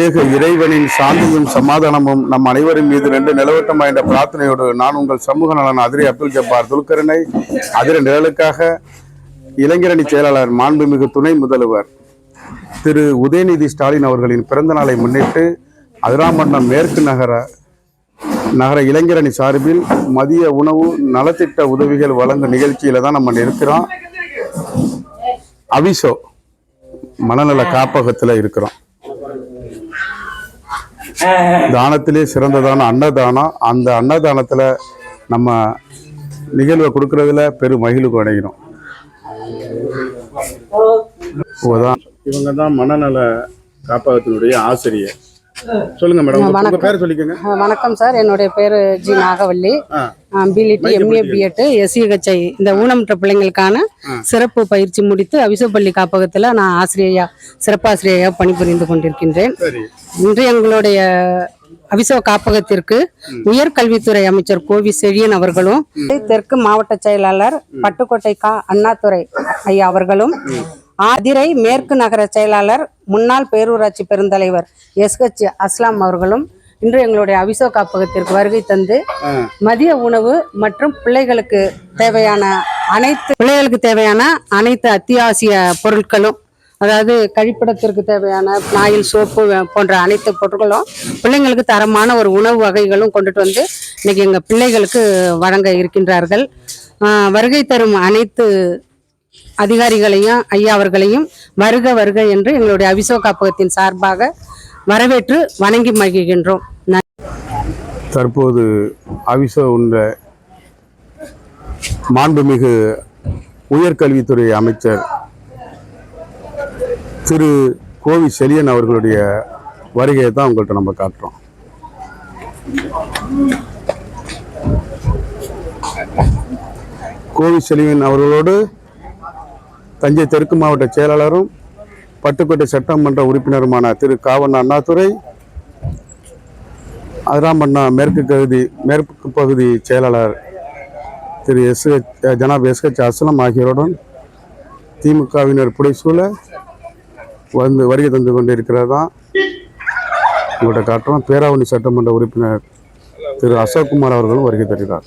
ஏக இறைவனின் சாந்தியும் சமாதானமும் நம் அனைவரின் மீது ரெண்டு நிலவட்டம் என்ற பிரார்த்தனையோடு நான் உங்கள் சமூக நலன் அதிரி அப்துல் ஜப்பார் துல்கரனை அதிர நிழலுக்காக இளைஞரணி செயலாளர் மாண்புமிகு துணை முதல்வர் திரு உதயநிதி ஸ்டாலின் அவர்களின் பிறந்த நாளை முன்னிட்டு அதிராமண்டம் மேற்கு நகர நகர இளைஞரணி சார்பில் மதிய உணவு நலத்திட்ட உதவிகள் வழங்கும் நிகழ்ச்சியில தான் நம்ம இருக்கிறோம் அவிசோ மனநல காப்பகத்தில் இருக்கிறோம். தானத்திலே சிறந்ததான அன்னதானம். அந்த அன்னதானத்தில் நம்ம நிகழ்வை கொடுக்கறதுல பெரும் மகிழ்வுக்கு அடைகிறோம். இவங்க இவங்க தான் மனநல காப்பகத்தினுடைய ஆசிரியர். சொல்லுங்க மேடம் உங்க- உங்க பேர் சொல்லிக்கோங்க. வணக்கம் சார். என்னுடைய பேர் ஜி நாகவல்லி. ஆ. பிலிட்டி எம்ஏ பிஎட் எஸ்சிஹெச்ஐ இந்த ஊனமுற்ற பிள்ளைங்களுக்கான சிறப்பு பயிற்சி முடித்து அவிசப்பள்ளி காப்பகத்தில் நான் ஆசிரியையா சிறப்பாசிரியையாக பணிபுரிந்து கொண்டிருக்கின்றேன். இன்று எங்களுடைய அவிசவ காப்பகத்திற்கு உயர்கல்வித்துறை அமைச்சர் கோவி செழியன் அவர்களும் தெற்கு மாவட்ட செயலாளர் பட்டுக்கோட்டை கா அண்ணாதுரை ஐயா அவர்களும் ஆதிரை மேற்கு நகர செயலாளர் முன்னாள் பேரூராட்சி பெருந்தலைவர் எஸ்ஹெச் அஸ்லாம் அவர்களும் இன்று எங்களுடைய அவிசோ காப்பகத்திற்கு வருகை தந்து மதிய உணவு மற்றும் பிள்ளைகளுக்கு தேவையான அனைத்து பிள்ளைகளுக்கு தேவையான அனைத்து அத்தியாவசிய பொருட்களும் அதாவது கழிப்பிடத்திற்கு தேவையான நாயில் சோப்பு போன்ற அனைத்து பொருட்களும் பிள்ளைங்களுக்கு தரமான ஒரு உணவு வகைகளும் கொண்டுட்டு வந்து இன்னைக்கு எங்கள் பிள்ளைகளுக்கு வழங்க இருக்கின்றார்கள். வருகை தரும் அனைத்து அதிகாரிகளையும் ஐயா அவர்களையும் வருக வருக என்று எங்களுடைய அவிசோ காப்பகத்தின் சார்பாக வரவேற்று வணங்கி மகிழ்கின்றோம். தற்போது அவிசோ உள்ள மாண்புமிகு உயர்கல்வித்துறை அமைச்சர் திரு கோவி செலியன் அவர்களுடைய வருகையை தான் உங்கள்கிட்ட நம்ம காட்டுறோம். கோவி செலியன் அவர்களோடு தஞ்சை தெற்கு மாவட்ட செயலாளரும் பட்டுக்கோட்டை சட்டமன்ற உறுப்பினருமான திரு காவன் அண்ணாதுரை அதிராமண்ணா மேற்கு பகுதி மேற்கு பகுதி செயலாளர் திரு எஸ் ஜனாப் எஸ்ஹெச் அஸ்லம் ஆகியோருடன் திமுகவினர் புடைசூழ வந்து வருகை தந்து கொண்டிருக்கிறதா? உங்கள்கிட்ட காட்டுறோம். பேராவணி சட்டமன்ற உறுப்பினர் திரு அசோக்குமார் அவர்களும் வருகை தருகிறார்.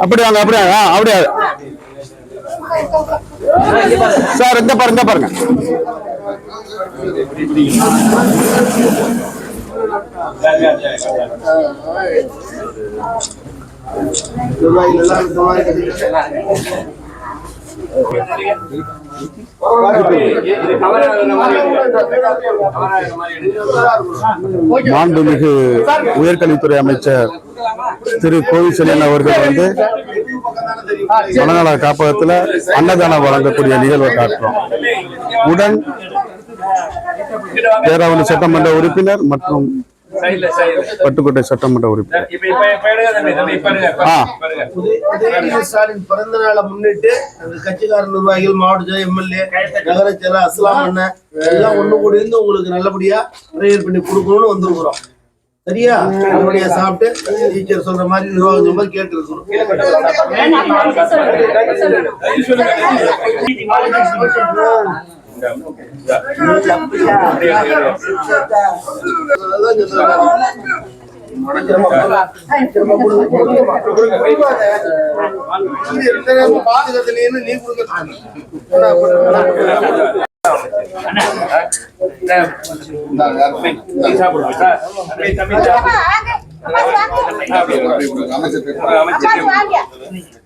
அப்படி வாங்க அப்படியே ஆ, அப்படியே சார் இந்த பாருங்க இந்த பாருங்க. மாண்புமிகு உயர்கல்வித்துறை அமைச்சர் திரு கோவிச்செலியன் அவர்கள் வந்து மனநல காப்பகத்துல அன்னதானம் வழங்கக்கூடிய நிகழ்வை காட்டுறோம். உடன் பேராவணி சட்டமன்ற உறுப்பினர் மற்றும் பட்டுக்கோட்டை சட்டமன்ற உறுப்பினர். ஸ்டாலின் பிறந்த நாளை முன்னிட்டு அந்த கட்சிக்கார நிர்வாகிகள் மாவட்ட எம்எல்ஏ நகர செயலர் அஸ்லாம் அண்ணன் எல்லாம் ஒண்ணு கூடி இருந்து உங்களுக்கு நல்லபடியா பிரேயர் பண்ணி கொடுக்கணும்னு வந்திருக்கிறோம். சரியா? நல்லபடியா சாப்பிட்டு டீச்சர் சொல்ற மாதிரி நிர்வாகம் சொல்ற மாதிரி கேட்டு அதான் பாதுகாத்துலேன்னு நீ கொடுக்க அமைச்சர்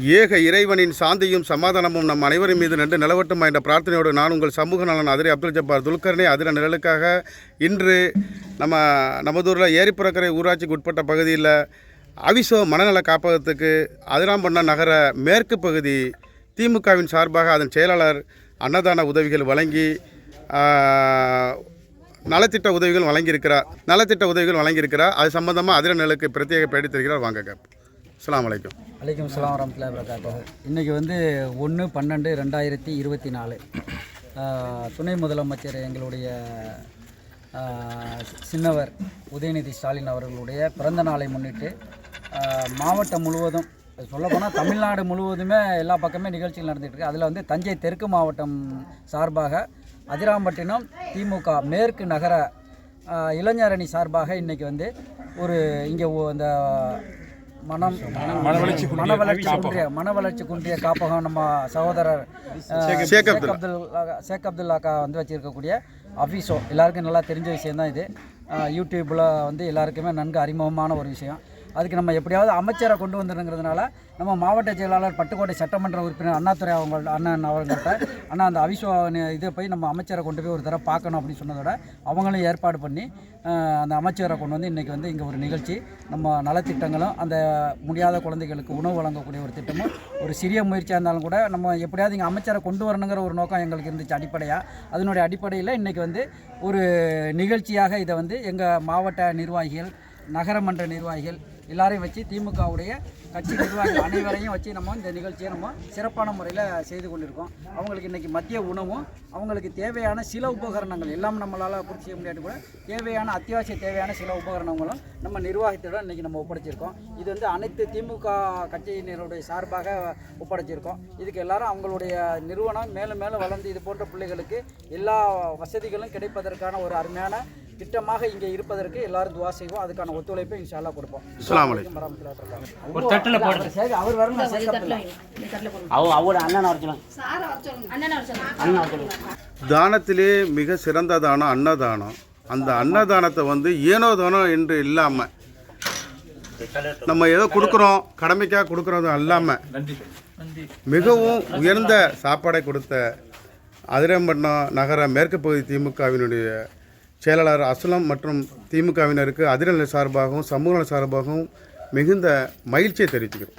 ஏக இறைவனின் சாந்தியும் சமாதானமும் நம் அனைவரின் மீது நன்று நிலவட்டுமா என்ற பிரார்த்தனையோடு நான் உங்கள் சமூக நலன் அதிரை அப்துல் ஜப்பார் துல்கர்னே அதிர நிழலுக்காக இன்று நம்ம நமதூரில் ஏரிப்புறக்கரை ஊராட்சிக்கு உட்பட்ட பகுதியில் அவிசோ மனநல காப்பகத்துக்கு அதிராம்பண்ணா நகர மேற்கு பகுதி திமுகவின் சார்பாக அதன் செயலாளர் அன்னதான உதவிகள் வழங்கி நலத்திட்ட உதவிகள் வழங்கியிருக்கிறார். நலத்திட்ட உதவிகள் வழங்கியிருக்கிறார். அது சம்பந்தமாக அதிர நிழலுக்கு பிரத்யேக பேடி தருகிறார். வாங்க கேப் அஸ்ஸலாமு வலைக்கம் வலைக்கம் சலாம் வரமத்துல வரகாத்தோ இன்றைக்கி வந்து ஒன்று பன்னெண்டு ரெண்டாயிரத்தி இருபத்தி நாலு. துணை முதலமைச்சர் எங்களுடைய சின்னவர் உதயநிதி ஸ்டாலின் அவர்களுடைய பிறந்த நாளை முன்னிட்டு மாவட்டம் முழுவதும் சொல்லப்போனால் தமிழ்நாடு முழுவதுமே எல்லா பக்கமே நிகழ்ச்சிகள் நடந்துகிட்டு இருக்கு. அதில் வந்து தஞ்சை தெற்கு மாவட்டம் சார்பாக அதிராம்பட்டினம் திமுக மேற்கு நகர இளைஞரணி சார்பாக இன்றைக்கி வந்து ஒரு இங்கே இந்த மனம் மனவளர்ச்சி மனவளர்ச்சி குன்றிய மனவளர்ச்சி குன்றிய காப்பகம் நம்ம சகோதரர் ஷேக் அப்துல் ஷேக் அப்துல்லாக்கா வந்து வச்சிருக்கக்கூடிய அஃபீஸோ எல்லாருக்கும் நல்லா தெரிஞ்ச விஷயம் தான் இது யூடியூப்பில் வந்து எல்லாருக்குமே நன்கு அறிமுகமான ஒரு விஷயம். அதுக்கு நம்ம எப்படியாவது அமைச்சரை கொண்டு வந்துருங்கிறதுனால நம்ம மாவட்ட செயலாளர் பட்டுக்கோட்டை சட்டமன்ற உறுப்பினர் அண்ணாதுரை அவங்க அண்ணன் அவங்கள்ட்ட அண்ணா அந்த அவிசோ இதை போய் நம்ம அமைச்சரை கொண்டு போய் ஒரு தடவை பார்க்கணும் அப்படின்னு சொன்னதோட அவங்களும் ஏற்பாடு பண்ணி அந்த அமைச்சரை கொண்டு வந்து இன்றைக்கி வந்து இங்கே ஒரு நிகழ்ச்சி நம்ம நலத்திட்டங்களும் அந்த முடியாத குழந்தைகளுக்கு உணவு வழங்கக்கூடிய ஒரு திட்டமும் ஒரு சிறிய முயற்சியாக இருந்தாலும் கூட நம்ம எப்படியாவது இங்கே அமைச்சரை கொண்டு வரணுங்கிற ஒரு நோக்கம் எங்களுக்கு இருந்துச்சு அடிப்படையாக அதனுடைய அடிப்படையில் இன்றைக்கி வந்து ஒரு நிகழ்ச்சியாக இதை வந்து எங்கள் மாவட்ட நிர்வாகிகள் நகரமன்ற நிர்வாகிகள் எல்லாரையும் வச்சு திமுகவுடைய கட்சி நிர்வாகிகள் அனைவரையும் வச்சு நம்ம இந்த நிகழ்ச்சியை நம்ம சிறப்பான முறையில் செய்து கொண்டிருக்கோம். அவங்களுக்கு இன்றைக்கி மத்திய உணவும் அவங்களுக்கு தேவையான சில உபகரணங்கள் எல்லாம் நம்மளால் பூர்த்தி செய்ய முடியாது கூட தேவையான அத்தியாவசிய தேவையான சில உபகரணங்களும் நம்ம நிர்வாகத்திடம் இன்றைக்கி நம்ம ஒப்படைச்சிருக்கோம். இது வந்து அனைத்து திமுக கட்சியினருடைய சார்பாக ஒப்படைச்சிருக்கோம். இதுக்கு எல்லாரும் அவங்களுடைய நிறுவனம் மேலும் மேலும் வளர்ந்து இது போன்ற பிள்ளைகளுக்கு எல்லா வசதிகளும் கிடைப்பதற்கான ஒரு அருமையான திட்டமாக இங்கே இருப்பதற்கு எல்லாரும் துவா செய்வோம். அதுக்கான ஒத்துழைப்பை இன்ஷால்லா கொடுப்போம். அஸ்ஸலாமு அலைக்கும். ஒரு தட்டில் போடுறது சரி அவர் வரணும் சேர்க்கப்படல தானத்திலே மிக சிறந்த தானம் அன்னதானம். அந்த அன்னதானத்தை வந்து ஏனோ தானம் என்று இல்லாமல் நம்ம ஏதோ கொடுக்குறோம் கடமைக்காக கொடுக்குறது அல்லாமல் மிகவும் உயர்ந்த சாப்பாடை கொடுத்த அதிரம்பட்டினம் நகர மேற்கு பகுதி திமுகவினுடைய செயலாளர் அசலம் மற்றும் திமுகவினருக்கு அதிரநிலை சார்பாகவும் சமூக நல சார்பாகவும் மிகுந்த மகிழ்ச்சியை தெரிவிச்சுக்கிறோம்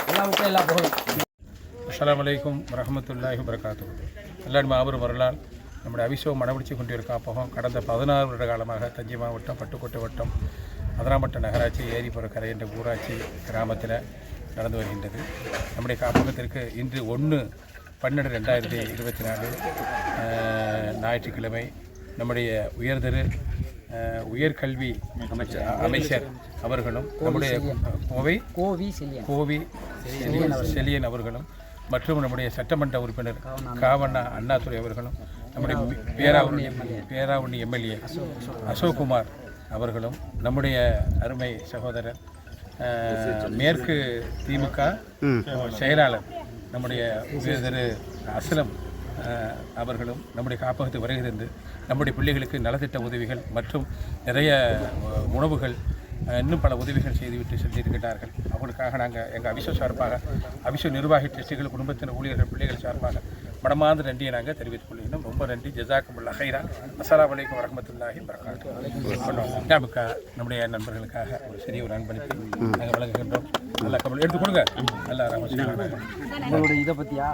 அஸ்லாம் எல்லா வரமத்துல்லாஹி வரகாத்து எல்லாரும் மாபெரும் வரலால் நம்முடைய அபிஷேகம் மனபிடிச்சு கொண்டிருக்க காப்பகம் கடந்த பதினாறு வருட காலமாக தஞ்சை மாவட்டம் பட்டுக்கோட்டை வட்டம் மதுராமட்ட நகராட்சி ஏரிப்புறக்கரை என்ற ஊராட்சி கிராமத்தில் நடந்து வருகின்றது. நம்முடைய காப்பகத்திற்கு இன்று ஒன்று பன்னெண்டு ரெண்டாயிரத்தி இருபத்தி நாலு ஞாயிற்றுக்கிழமை நம்முடைய உயர்திரு உயர்கல்வி அமைச்சர் அமைச்சர் அவர்களும் நம்முடைய கோவை கோவி கோவி செலியன் செலியன் அவர்களும் மற்றும் நம்முடைய சட்டமன்ற உறுப்பினர் காவண்ணா அண்ணாதுரை அவர்களும் நம்முடைய பேராவூரணி பேராவூரணி எம்எல்ஏ அசோக்குமார் அவர்களும் நம்முடைய அருமை சகோதரர் மேற்கு திமுக செயலாளர் நம்முடைய திரு அஸ்லம் அவர்களும் நம்முடைய காப்பகத்துக்கு வருகை தந்து நம்முடைய பிள்ளைகளுக்கு நலத்திட்ட உதவிகள் மற்றும் நிறைய உணவுகள் இன்னும் பல உதவிகள் செய்துவிட்டு சென்றிருக்கிறார்கள் அவங்களுக்காக நாங்கள் எங்கள் அவிசோ சார்பாக அவிசோ நிர்வாகி டெஸ்டுகள் குடும்பத்தின் ஊழியர்கள் பிள்ளைகள் சார்பாக மனமார்ந்த நன்றியை நாங்கள் தெரிவித்துக் கொள்கிறோம் ரொம்ப நன்றி. ஜசாக்குமுல்லா ஹைரா அஸ்ஸலாமு அலைக்கும் வரஹமத்துல்லாஹி வரகாத்து நமக்கு நம்முடைய நண்பர்களுக்காக ஒரு சிறிய ஒரு அன்பளிப்பு நாங்கள் வழங்குகின்றோம். நல்லா கமல் எடுத்து கொடுங்க. நல்லா இதை பற்றியா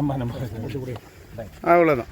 ஆமாம் நம்ம அவ்வளோதான்